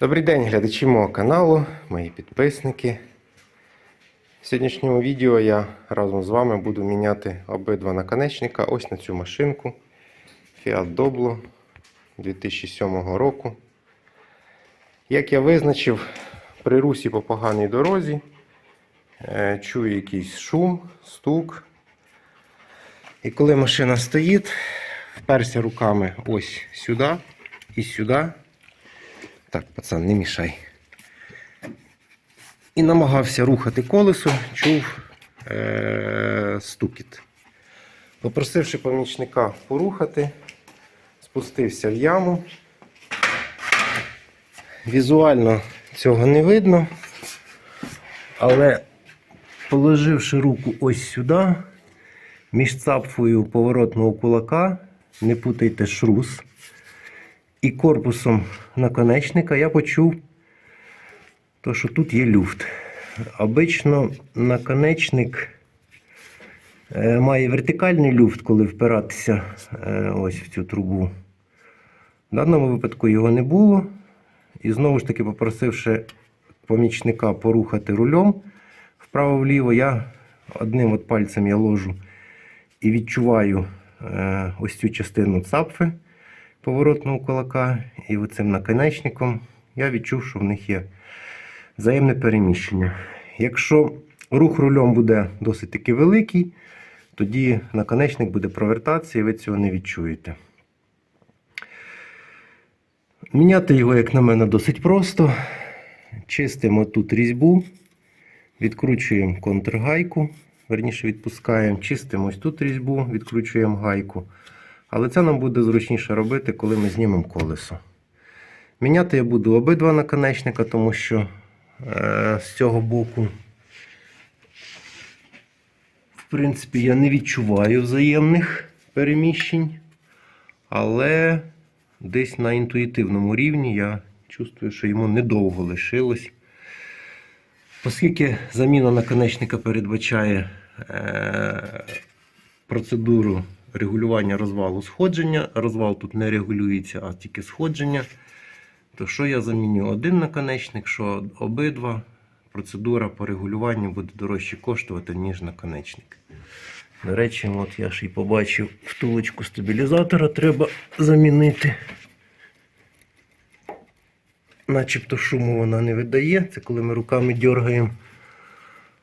Добрий день, глядачі мого каналу, мої підписники. В сьогоднішньому відео я разом з вами буду міняти обидва наконечника ось на цю машинку Fiat Doblo 2007 року. Як я визначив, при русі по поганій дорозі е, чую якийсь шум, стук. І коли машина стоїть, вперся руками ось сюди і сюди. Так, пацан, не мішай. І намагався рухати колесо, чув е- стукіт. Попросивши помічника порухати, спустився в яму. Візуально цього не видно, але положивши руку ось сюди, між цапфою поворотного кулака, не путайте шрус, і корпусом наконечника я почув, то, що тут є люфт. Обично наконечник е, має вертикальний люфт, коли впиратися е, ось в цю трубу. В даному випадку його не було. І знову ж таки, попросивши помічника порухати рулем вправо-вліво, я одним от пальцем я ложу і відчуваю е, ось цю частину цапфи поворотного кулака і оцим наконечником я відчув, що в них є взаємне переміщення. Якщо рух рулем буде досить таки великий, тоді наконечник буде провертатися і ви цього не відчуєте. Міняти його, як на мене, досить просто. Чистимо тут різьбу, відкручуємо контргайку, верніше відпускаємо, чистимо ось тут різьбу, відкручуємо гайку. Але це нам буде зручніше робити, коли ми знімемо колесо. Міняти я буду обидва наконечника, тому що е, з цього боку, в принципі, я не відчуваю взаємних переміщень, але десь на інтуїтивному рівні я чувствую, що йому недовго лишилось. Оскільки заміна наконечника передбачає е, процедуру регулювання розвалу сходження. Розвал тут не регулюється, а тільки сходження. То що я заміню один наконечник, що обидва. Процедура по регулюванню буде дорожче коштувати, ніж наконечник. До речі, от я ж і побачив втулочку стабілізатора треба замінити. Начебто шуму вона не видає. Це коли ми руками дергаємо.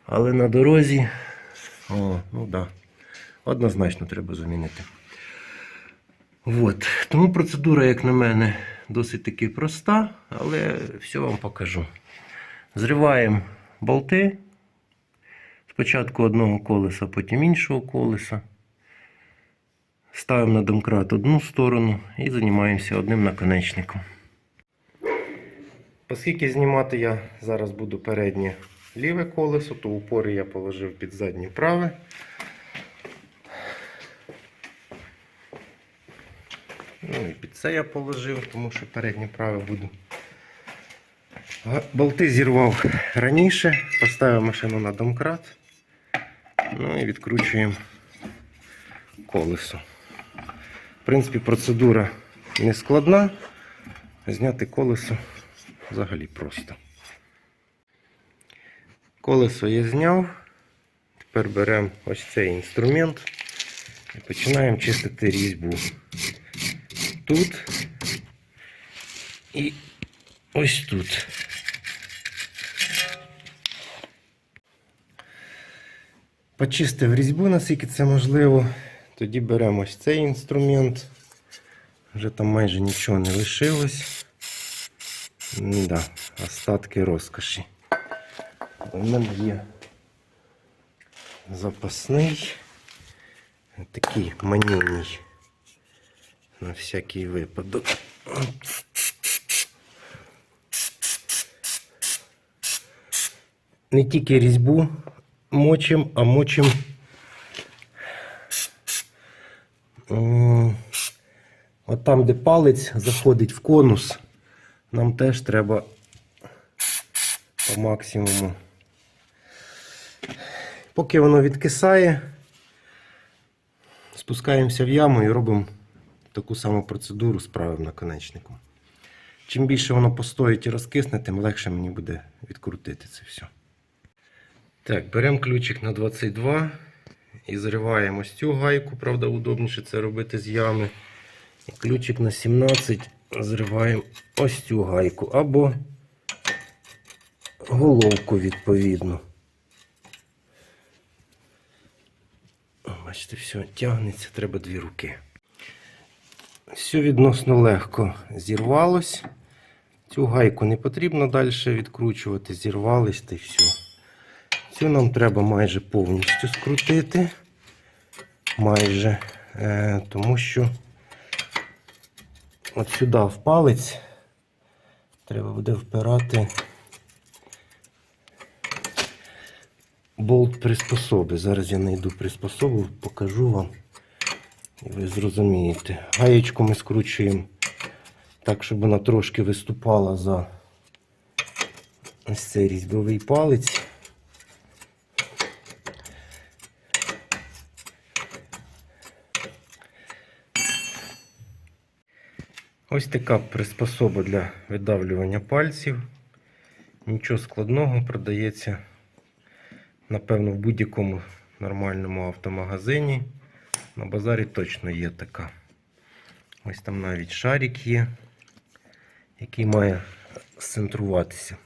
Але на дорозі. О, ну так. Да. Однозначно треба замінити. От. Тому процедура, як на мене, досить таки проста, але все вам покажу. Зриваємо болти. Спочатку одного колеса, потім іншого колеса. Ставимо на домкрат одну сторону і займаємося одним наконечником. Оскільки знімати я зараз буду переднє ліве колесо, то упори я положив під заднє праве. Ну і під це я положив, тому що переднє праве буду. Болти зірвав раніше, поставив машину на домкрат. Ну і відкручуємо колесо. В принципі, процедура не складна. Зняти колесо взагалі просто. Колесо я зняв. Тепер беремо ось цей інструмент і починаємо чистити різьбу. Тут і ось тут. Почистив різьбу, наскільки це можливо. Тоді беремо ось цей інструмент. Вже там майже нічого не лишилось. Да, остатки розкоші. У мене є запасний, такий манюній. На всякий випадок. Не тільки різьбу мочим, а мочим от там, де палець заходить в конус, нам теж треба по максимуму. Поки воно відкисає, спускаємося в яму і робимо таку саму процедуру з правим наконечником. чим більше воно постоїть і розкисне, тим легше мені буде відкрутити це все. Так, беремо ключик на 22 і зриваємо ось цю гайку, правда, удобніше це робити з ями. І ключик на 17 зриваємо ось цю гайку або головку відповідно. Бачите, все, тягнеться, треба дві руки. Все відносно легко зірвалось. Цю гайку не потрібно далі відкручувати, зірвались та й все. Цю нам треба майже повністю скрутити. Майже. Е, тому що от сюди в палець треба буде впирати болт приспособи. Зараз я знайду приспособу, покажу вам. І ви зрозумієте. Гаєчку ми скручуємо так, щоб вона трошки виступала за ось цей різьбовий палець. Ось така приспособа для видавлювання пальців. Нічого складного продається, напевно, в будь-якому нормальному автомагазині. На базарі точно є така. Ось там навіть шарик є, який має центруватися.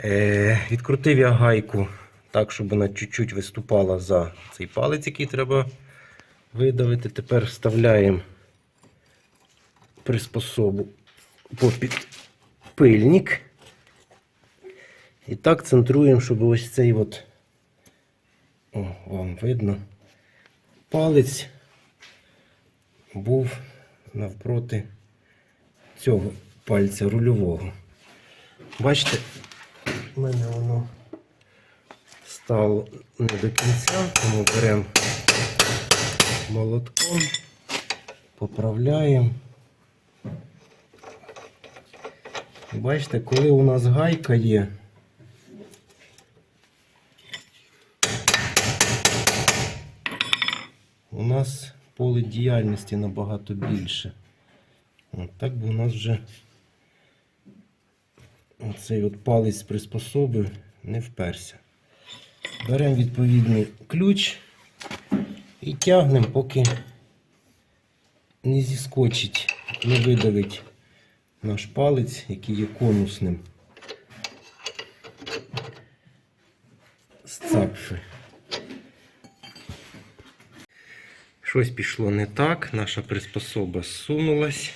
Е, відкрутив я гайку так, щоб вона чуть-чуть виступала за цей палець, який треба видавити. Тепер вставляємо приспособу попід пильник. І так центруємо, щоб ось цей от, о, вам видно, палець був навпроти цього пальця рульового. Бачите, в мене воно стало не до кінця, тому беремо молотком, поправляємо. Бачите, коли у нас гайка є, нас поле діяльності набагато більше. От так би у нас вже цей палець приспособи не вперся. Беремо відповідний ключ і тягнемо, поки не зіскочить, не видавить наш палець, який є конусним. З цапфи. Щось пішло не так, наша приспособа зсунулась,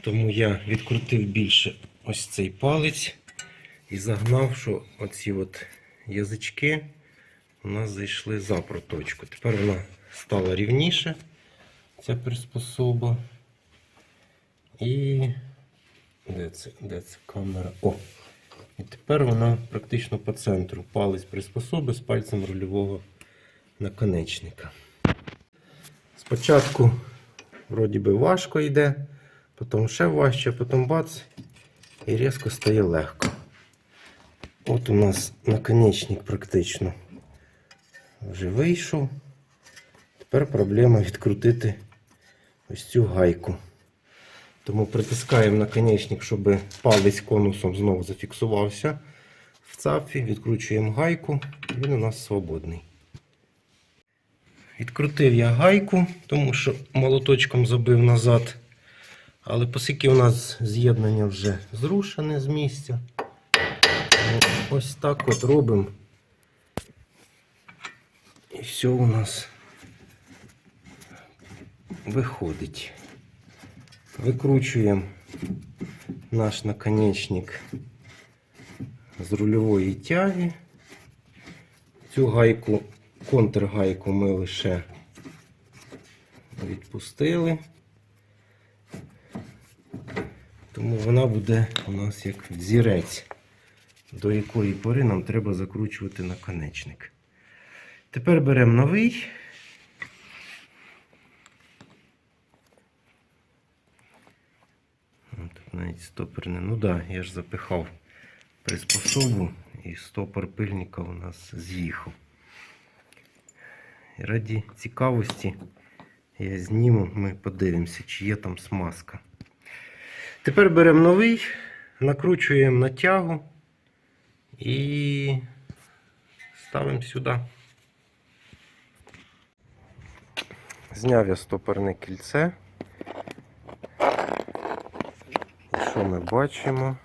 тому я відкрутив більше ось цей палець і загнав, що оці от язички у нас зайшли за проточку. Тепер вона стала рівніше, ця приспособа. І де це, де це камера? О! І тепер вона практично по центру. Палець приспособи з пальцем рульового наконечника. Спочатку вроді би важко йде, потім ще важче, потім бац, і різко стає легко. От у нас наконечник практично вже вийшов. Тепер проблема відкрутити ось цю гайку. Тому притискаємо наконечник, щоб палець конусом знову зафіксувався в цапфі, відкручуємо гайку, він у нас свободний. Відкрутив я гайку, тому що молоточком забив назад. Але оскільки у нас з'єднання вже зрушене з місця, ось так от робимо. І все у нас виходить. Викручуємо наш наконечник з рульової тяги. Цю гайку, контргайку ми лише відпустили. Тому вона буде у нас як взірець, до якої пори нам треба закручувати наконечник. Тепер беремо новий. Тут навіть стопор не. Ну так, я ж запихав приспособу і стопор пильника у нас з'їхав. Раді цікавості я зніму, ми подивимося, чи є там смазка. Тепер беремо новий, накручуємо на тягу і ставимо сюди. Зняв я стопорне кільце. І що ми бачимо?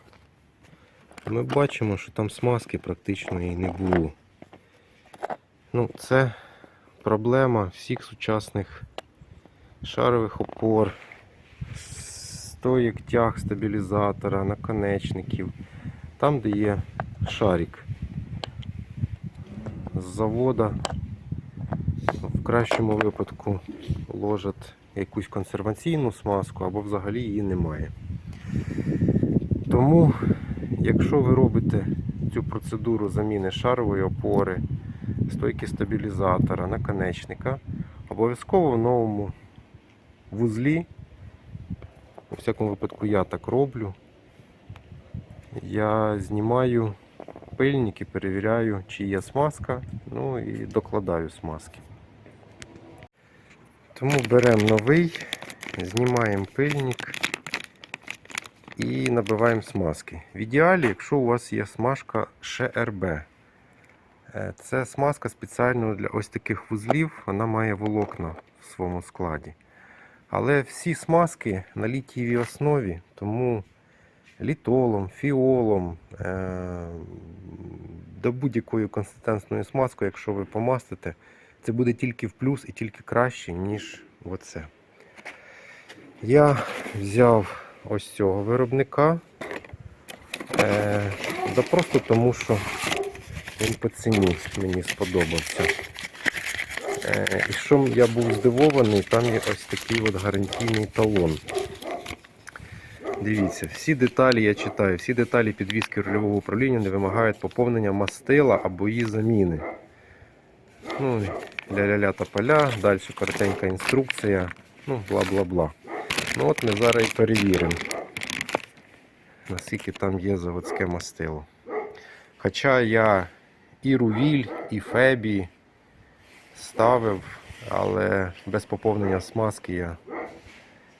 Ми бачимо, що там смазки практично і не було. Ну, це проблема всіх сучасних шарових опор, стоїк тяг стабілізатора, наконечників. Там, де є шарик з завода, в кращому випадку ложать якусь консерваційну смазку або взагалі її немає. Тому, якщо ви робите цю процедуру заміни шарової опори, стойки стабілізатора, наконечника, обов'язково в новому вузлі, у всякому випадку я так роблю, я знімаю пильники, перевіряю, чи є смазка, ну і докладаю смазки. Тому беремо новий, знімаємо пильник і набиваємо смазки. В ідеалі, якщо у вас є смажка ШРБ, це смазка спеціально для ось таких вузлів, вона має волокна в своєму складі. Але всі смазки на літієвій основі, тому літолом, фіолом, е- до будь-якої консистентної смазки, якщо ви помастите, це буде тільки в плюс і тільки краще, ніж оце. Я взяв ось цього виробника. Е, да просто тому, що він по ціні мені сподобався. Е, і що я був здивований, там є ось такий от гарантійний талон. Дивіться, всі деталі я читаю, всі деталі підвізки рульового управління не вимагають поповнення мастила або її заміни. Ну, ля-ля-ля та поля, далі коротенька інструкція, ну, бла-бла-бла. Ну от ми зараз і перевіримо, наскільки там є заводське мастило. Хоча я і Рувіль, і Фебі ставив, але без поповнення смазки я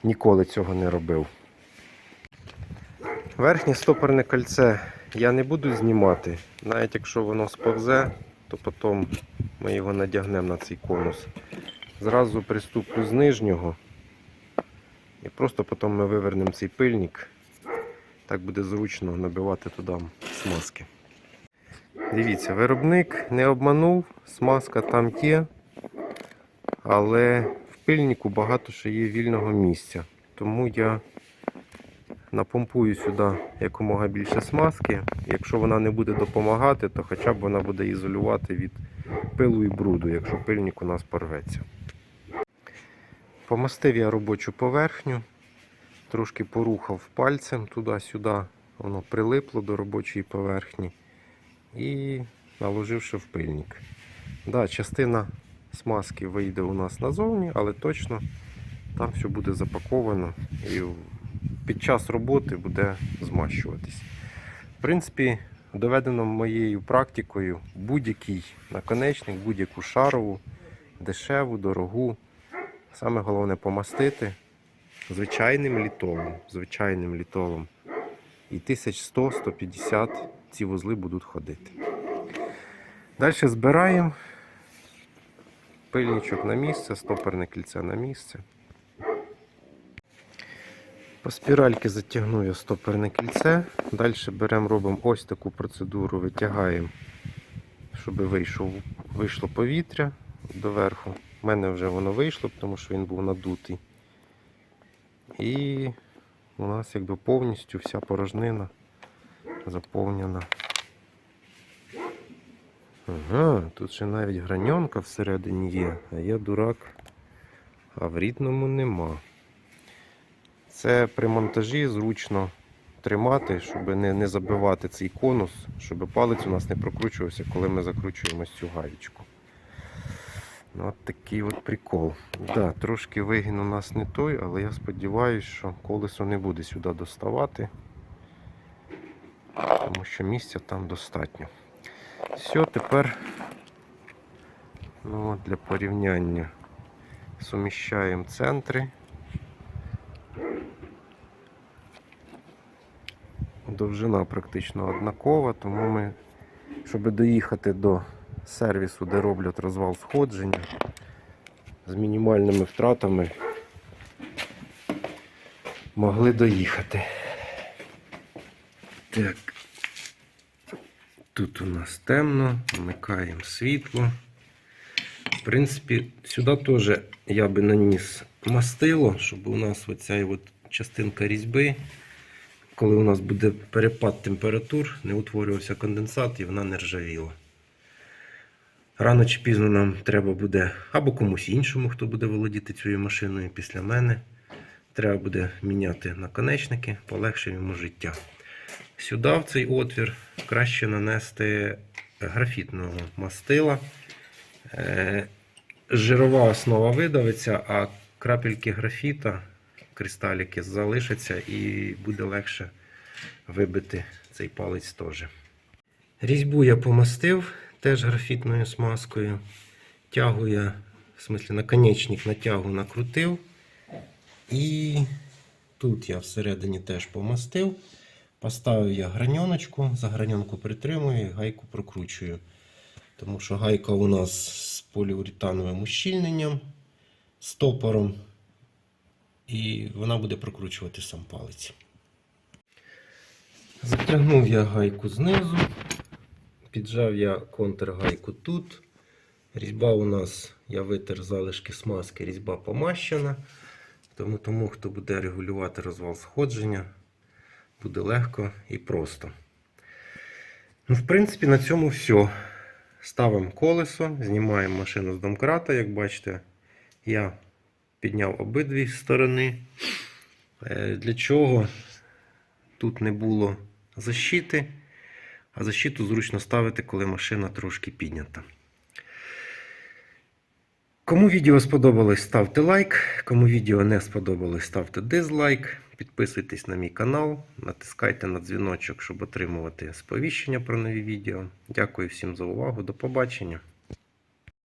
ніколи цього не робив. Верхнє стопорне кольце я не буду знімати, навіть якщо воно сповзе, то потім ми його надягнемо на цей конус. Зразу приступлю з нижнього і просто потім ми вивернемо цей пильник. Так буде зручно набивати туди смазки. Дивіться, виробник не обманув, смазка там є, але в пильнику багато ще є вільного місця. Тому я напомпую сюди якомога більше смазки. Якщо вона не буде допомагати, то хоча б вона буде ізолювати від пилу і бруду, якщо пильник у нас порветься. Помастив я робочу поверхню, трошки порухав пальцем туди-сюди, воно прилипло до робочої поверхні і наложивши в пильник. Да, частина смазки вийде у нас назовні, але точно там все буде запаковано і під час роботи буде змащуватись. В принципі, доведено моєю практикою будь-який наконечник, будь-яку шарову, дешеву, дорогу. Саме головне помастити звичайним літолом. Звичайним літолом. І 1100-150 ці вузли будуть ходити. Далі збираємо пильничок на місце, стоперне кільце на місце. По спіральки затягну я стоперне кільце. Далі беремо, робимо ось таку процедуру, витягаємо, щоб вийшов, вийшло повітря доверху. У мене вже воно вийшло, тому що він був надутий. І у нас якби повністю вся порожнина заповнена. Ага, тут ще навіть граньонка всередині є, а я дурак, а в рідному нема. Це при монтажі зручно тримати, щоб не, не забивати цей конус, щоб палець у нас не прокручувався, коли ми закручуємо цю гаєчку. Ну, От такий от прикол. Да, трошки вигін у нас не той, але я сподіваюся, що колесо не буде сюди доставати, тому що місця там достатньо. Все, тепер ну, для порівняння суміщаємо центри. довжина практично однакова, тому ми, щоб доїхати до сервісу, де роблять розвал сходження, з мінімальними втратами могли доїхати. Так. Тут у нас темно, вмикаємо світло. В принципі, сюди теж я би наніс мастило, щоб у нас оця от частинка різьби, коли у нас буде перепад температур, не утворювався конденсат і вона не ржавіла. Рано чи пізно нам треба буде, або комусь іншому, хто буде володіти цією машиною після мене. Треба буде міняти наконечники, полегшив йому життя. Сюди, в цей отвір, краще нанести графітного мастила. Е, Жирова основа видавиться, а крапельки графіта, кристаліки залишаться і буде легше вибити цей палець теж. Різьбу я помастив теж графітною смазкою. Тягу я, в смислі, наконечник на тягу накрутив. І тут я всередині теж помастив. Поставив я граньоночку, за граньонку притримую і гайку прокручую. Тому що гайка у нас з поліуретановим ущільненням, стопором, і вона буде прокручувати сам палець. Затягнув я гайку знизу, піджав я контргайку тут. Різьба у нас, я витер залишки смазки, різьба помащена. Тому, тому хто буде регулювати розвал сходження, буде легко і просто. Ну, в принципі, на цьому все. Ставимо колесо, знімаємо машину з домкрата. Як бачите, я підняв обидві сторони. Е, Для чого тут не було защити, а защиту зручно ставити, коли машина трошки піднята. Кому відео сподобалось, ставте лайк. Кому відео не сподобалось, ставте дизлайк. Підписуйтесь на мій канал, натискайте на дзвіночок, щоб отримувати сповіщення про нові відео. Дякую всім за увагу. До побачення.